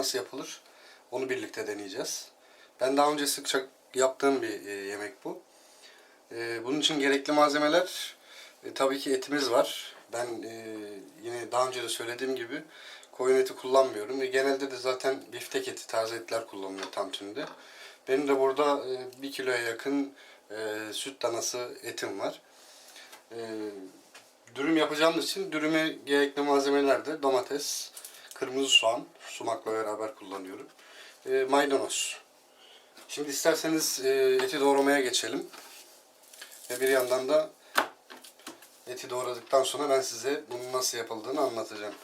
nasıl yapılır onu birlikte deneyeceğiz. Ben daha önce sıkça yaptığım bir e, yemek bu. E, bunun için gerekli malzemeler e, tabii ki etimiz var. Ben e, yine daha önce de söylediğim gibi koyun eti kullanmıyorum. ve genelde de zaten biftek eti, taze etler kullanılıyor tantunide. Benim de burada e, 1 kiloya yakın e, süt danası etim var. E, dürüm yapacağımız için dürüme gerekli malzemeler de domates, kırmızı soğan, sumakla beraber kullanıyorum. E, maydanoz. Şimdi isterseniz e, eti doğramaya geçelim. Ve bir yandan da eti doğradıktan sonra ben size bunun nasıl yapıldığını anlatacağım.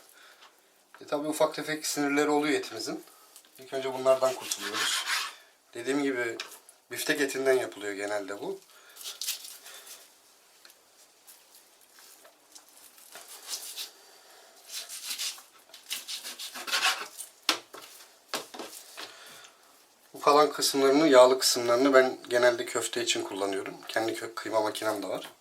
E, tabii ufak tefek sinirleri oluyor etimizin. İlk önce bunlardan kurtuluyoruz. Dediğim gibi biftek etinden yapılıyor genelde bu. Kalan kısımlarını, yağlı kısımlarını ben genelde köfte için kullanıyorum. Kendi kök kıyma makinem de var.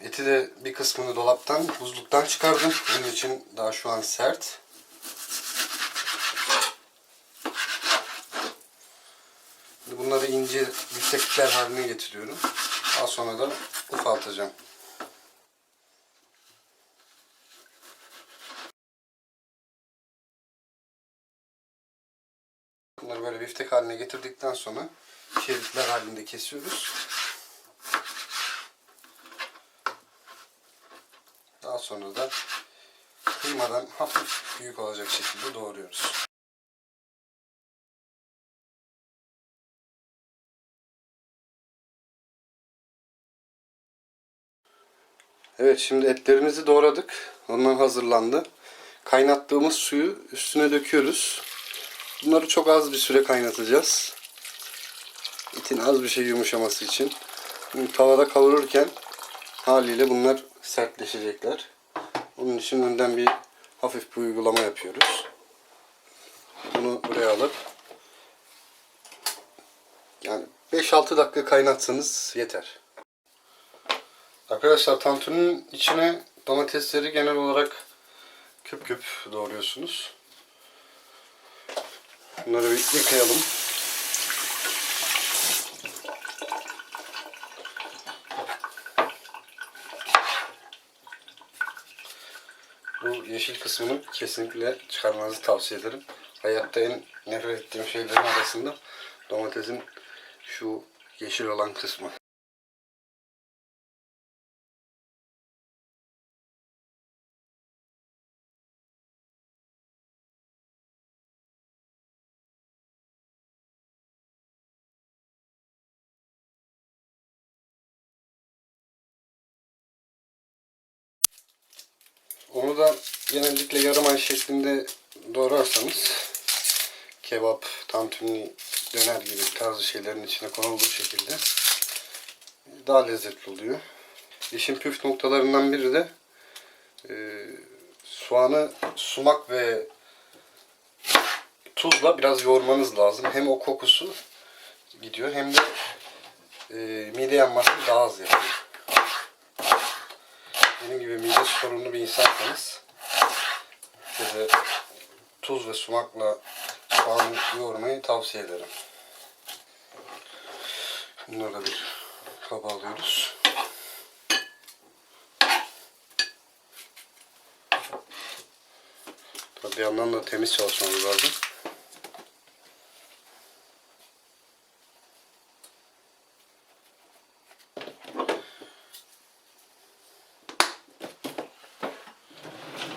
Eti de bir kısmını dolaptan, buzluktan çıkardım. Bunun için daha şu an sert. Bunları ince biftekler haline getiriyorum. Daha sonra da ufaltacağım. Bunları böyle biftek haline getirdikten sonra şeritler halinde kesiyoruz. Daha sonra da kıymadan hafif büyük olacak şekilde doğruyoruz. Evet şimdi etlerimizi doğradık. Onlar hazırlandı. Kaynattığımız suyu üstüne döküyoruz. Bunları çok az bir süre kaynatacağız. Etin az bir şey yumuşaması için. Şimdi tavada kavururken haliyle bunlar sertleşecekler. Onun için önden bir hafif bir uygulama yapıyoruz. Bunu buraya alıp yani 5-6 dakika kaynatsanız yeter. Arkadaşlar tantuninin içine domatesleri genel olarak küp küp doğruyorsunuz. Bunları bir yıkayalım. Bu yeşil kısmını kesinlikle çıkarmanızı tavsiye ederim. Hayatta en nefret ettiğim şeylerin arasında domatesin şu yeşil olan kısmı. Onu da genellikle yarım ay şeklinde doğrarsanız kebap, tantuni, döner gibi tarzı şeylerin içine konulduğu şekilde daha lezzetli oluyor. İşin püf noktalarından biri de e, soğanı sumak ve tuzla biraz yoğurmanız lazım. Hem o kokusu gidiyor hem de e, mide yanmasını daha az yapıyor. Benim gibi mide sorunlu bir insansanız size tuz ve sumakla soğanı yoğurmayı tavsiye ederim. Bunları da bir kaba alıyoruz. Tabii bir yandan da temiz çalışmamız lazım.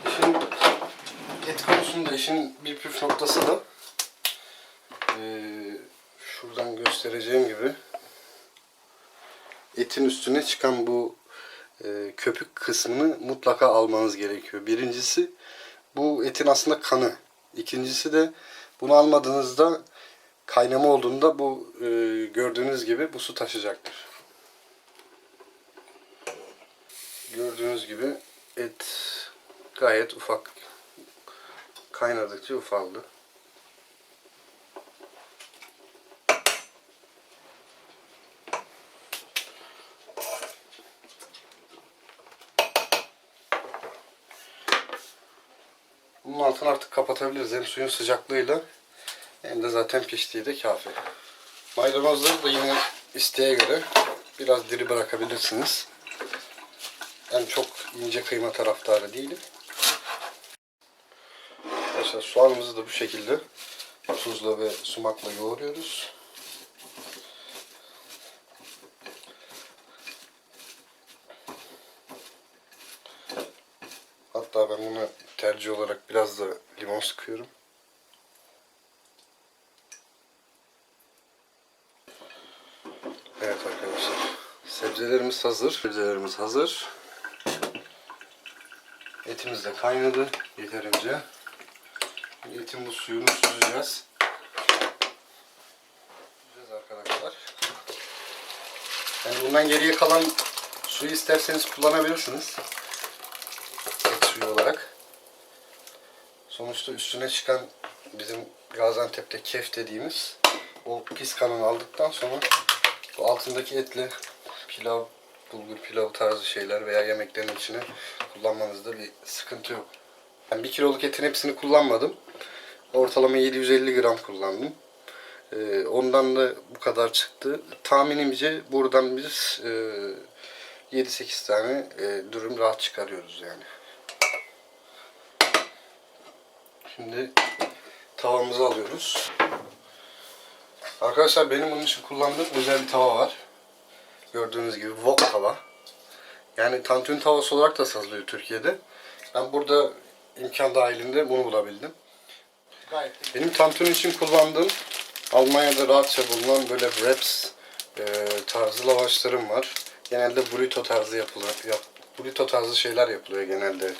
İşin et konusunda işin bir püf noktası da eee, şuradan göstereceğim gibi etin üstüne çıkan bu eee, köpük kısmını mutlaka almanız gerekiyor. Birincisi bu etin aslında kanı. İkincisi de bunu almadığınızda kaynama olduğunda bu eee, gördüğünüz gibi bu su taşacaktır. Gördüğünüz gibi et gayet ufak kaynadıkça ufaldı. Bunun altını artık kapatabiliriz. Hem suyun sıcaklığıyla hem de zaten piştiği de kafi. Maydanozları da yine isteğe göre biraz diri bırakabilirsiniz. Ben çok ince kıyma taraftarı değilim. Arkadaşlar soğanımızı da bu şekilde tuzla ve sumakla yoğuruyoruz. Hatta ben buna tercih olarak biraz da limon sıkıyorum. Evet arkadaşlar. Sebzelerimiz hazır. Sebzelerimiz hazır. Etimiz de kaynadı yeterince. Etin bu suyunu süzeceğiz. Süzeceğiz arkadaşlar. Yani bundan geriye kalan suyu isterseniz kullanabilirsiniz. Et suyu olarak. Sonuçta üstüne çıkan bizim Gaziantep'te kef dediğimiz o pis kanını aldıktan sonra bu altındaki etle pilav, bulgur pilavı tarzı şeyler veya yemeklerin içine kullanmanızda bir sıkıntı yok. Ben bir kiloluk etin hepsini kullanmadım. Ortalama 750 gram kullandım. Ee, ondan da bu kadar çıktı. Tahminimce buradan biz e, 7-8 tane e, dürüm rahat çıkarıyoruz yani. Şimdi tavamızı alıyoruz. Arkadaşlar benim bunun için kullandığım özel bir tava var. Gördüğünüz gibi wok tava. Yani tantuni tavası olarak da satılıyor Türkiye'de. Ben burada imkan dahilinde bunu bulabildim. Benim tantuni için kullandığım Almanya'da rahatça bulunan böyle wraps e, tarzı lavaşlarım var. Genelde burrito tarzı yapılıyor. Yap, burrito tarzı şeyler yapılıyor genelde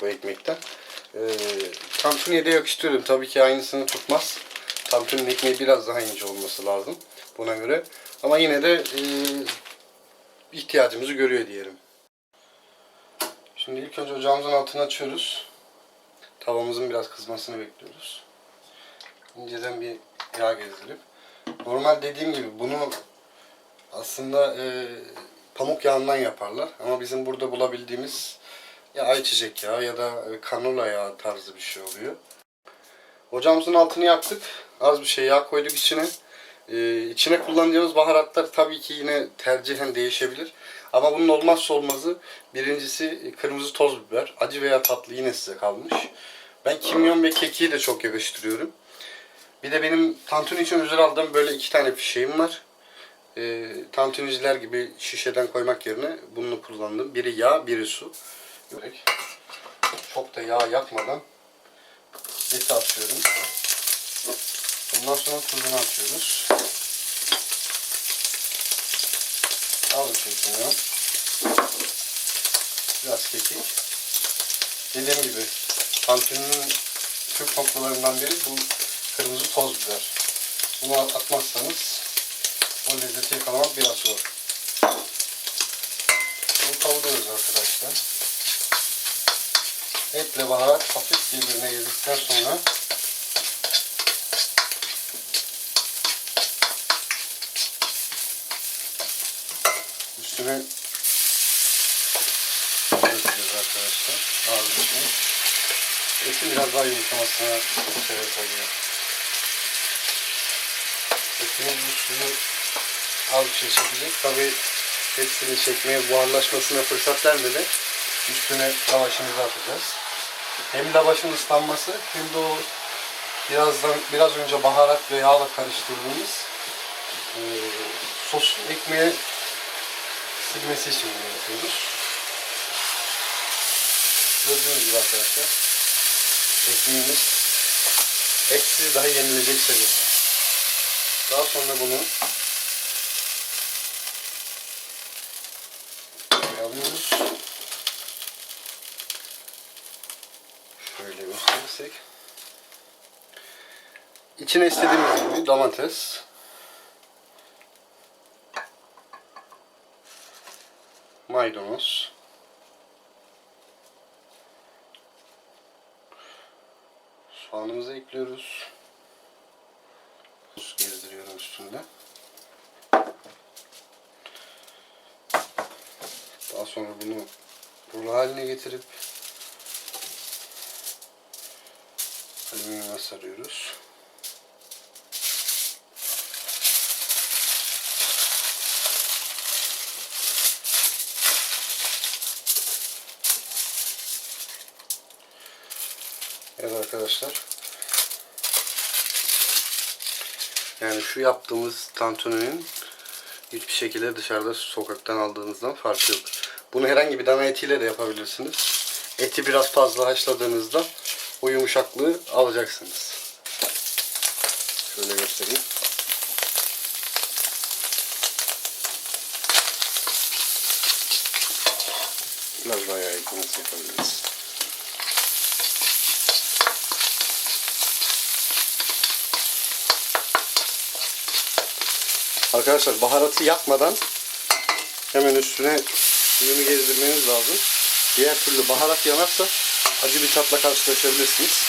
bu ekmekten. E, tantuniye de yakıştırıyorum. Tabii ki aynısını tutmaz. Tantuninin ekmeği biraz daha ince olması lazım buna göre. Ama yine de e, ihtiyacımızı görüyor diyelim. Şimdi ilk önce ocağımızın altını açıyoruz. Tavamızın biraz kızmasını bekliyoruz. İnceden bir yağ gezdirip. Normal dediğim gibi bunu aslında e, pamuk yağından yaparlar. Ama bizim burada bulabildiğimiz ya ayçiçek yağı ya da e, kanola yağı tarzı bir şey oluyor. Ocağımızın altını yaktık. Az bir şey yağ koyduk içine. Ee, içine kullanacağımız baharatlar tabii ki yine tercihen değişebilir. Ama bunun olmazsa olmazı birincisi e, kırmızı toz biber. Acı veya tatlı yine size kalmış. Ben kimyon ve kekiği de çok yakıştırıyorum. Bir de benim tantuni için özel aldığım böyle iki tane fişeğim var. Ee, tantuniciler gibi şişeden koymak yerine bunu kullandım. Biri yağ, biri su. Çok da yağ yakmadan eti atıyorum. Ondan sonra tuzunu atıyoruz. Şey kimyon. Biraz kekik. Dediğim gibi tantuninin Türk noktalarından biri bu kırmızı toz biber. Bunu atmazsanız o lezzeti yakalamak biraz zor. Bunu kavuruyoruz arkadaşlar. Etle baharat hafif birbirine girdikten sonra üstüne dökeceğiz arkadaşlar. Bir şey. Etin biraz daha yumuşamasına sebep oluyor. Etimiz bu suyu az bir şey çekecek. Tabi hepsini çekmeye, buharlaşmasına fırsat vermeden üstüne lavaşımızı atacağız. Hem lavaşın ıslanması hem de o birazdan biraz önce baharat ve yağla karıştırdığımız e, sos ekmeğe silmesi için bunu yapıyoruz. Gördüğünüz gibi arkadaşlar ekmeğimiz eksiz daha yenilecek seviyede. Daha sonra bunu alıyoruz. Şöyle gösterirsek. İçine istediğimiz gibi domates, maydanoz, soğanımızı ekliyoruz. Tuz gezdiriyorum üstünde. Daha sonra bunu rulo haline getirip Kenarına sarıyoruz. Evet arkadaşlar. Yani şu yaptığımız tantuninin hiçbir şekilde dışarıda sokaktan aldığınızdan farkı yok. Bunu herhangi bir dana etiyle de yapabilirsiniz. Eti biraz fazla haşladığınızda o yumuşaklığı alacaksınız. Şöyle göstereyim. Biraz daha yağ eklemesi yapabiliriz. Arkadaşlar baharatı yakmadan hemen üstüne suyunu gezdirmeniz lazım. Diğer türlü baharat yanarsa acı bir tatla karşılaşabilirsiniz.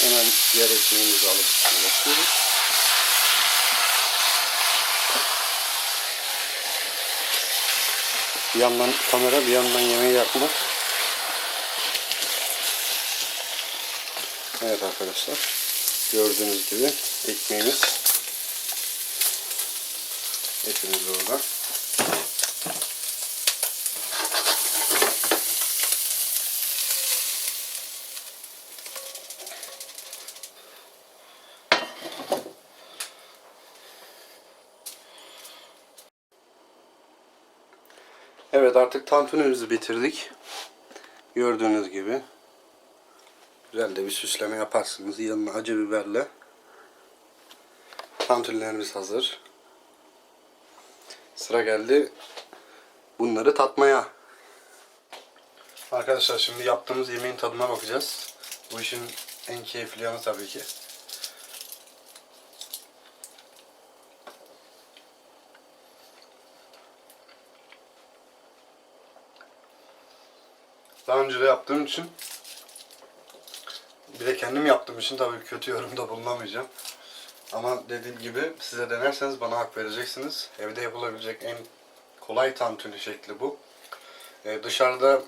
Hemen diğer ekmeğimizi alıp basıyoruz. Bir yandan kamera bir yandan yemeği yapmak. Evet arkadaşlar. Gördüğünüz gibi ekmeğimiz etimiz orada. Evet artık tantunimizi bitirdik. Gördüğünüz gibi. Güzel de bir süsleme yaparsınız. Yanına acı biberle. Tantunilerimiz hazır. Sıra geldi bunları tatmaya. Arkadaşlar şimdi yaptığımız yemeğin tadına bakacağız. Bu işin en keyifli yanı tabii ki. Daha önce de yaptığım için bir de kendim yaptığım için tabii kötü yorumda bulunamayacağım. Ama dediğim gibi size denerseniz bana hak vereceksiniz. Evde yapılabilecek en kolay tantuni şekli bu. Ee, dışarıda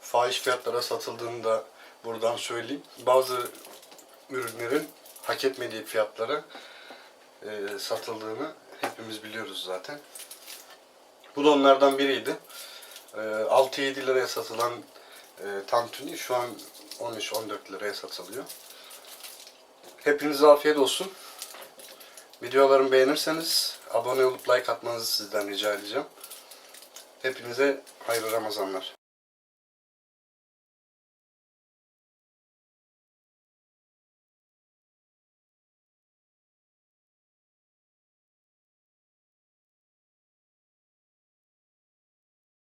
fahiş fiyatlara satıldığını da buradan söyleyeyim. Bazı ürünlerin hak etmediği fiyatlara e, satıldığını hepimiz biliyoruz zaten. Bu da onlardan biriydi. E, 6-7 liraya satılan e, tantuni şu an 13-14 liraya satılıyor. Hepinize afiyet olsun. Videolarımı beğenirseniz abone olup like atmanızı sizden rica edeceğim. Hepinize hayırlı Ramazanlar.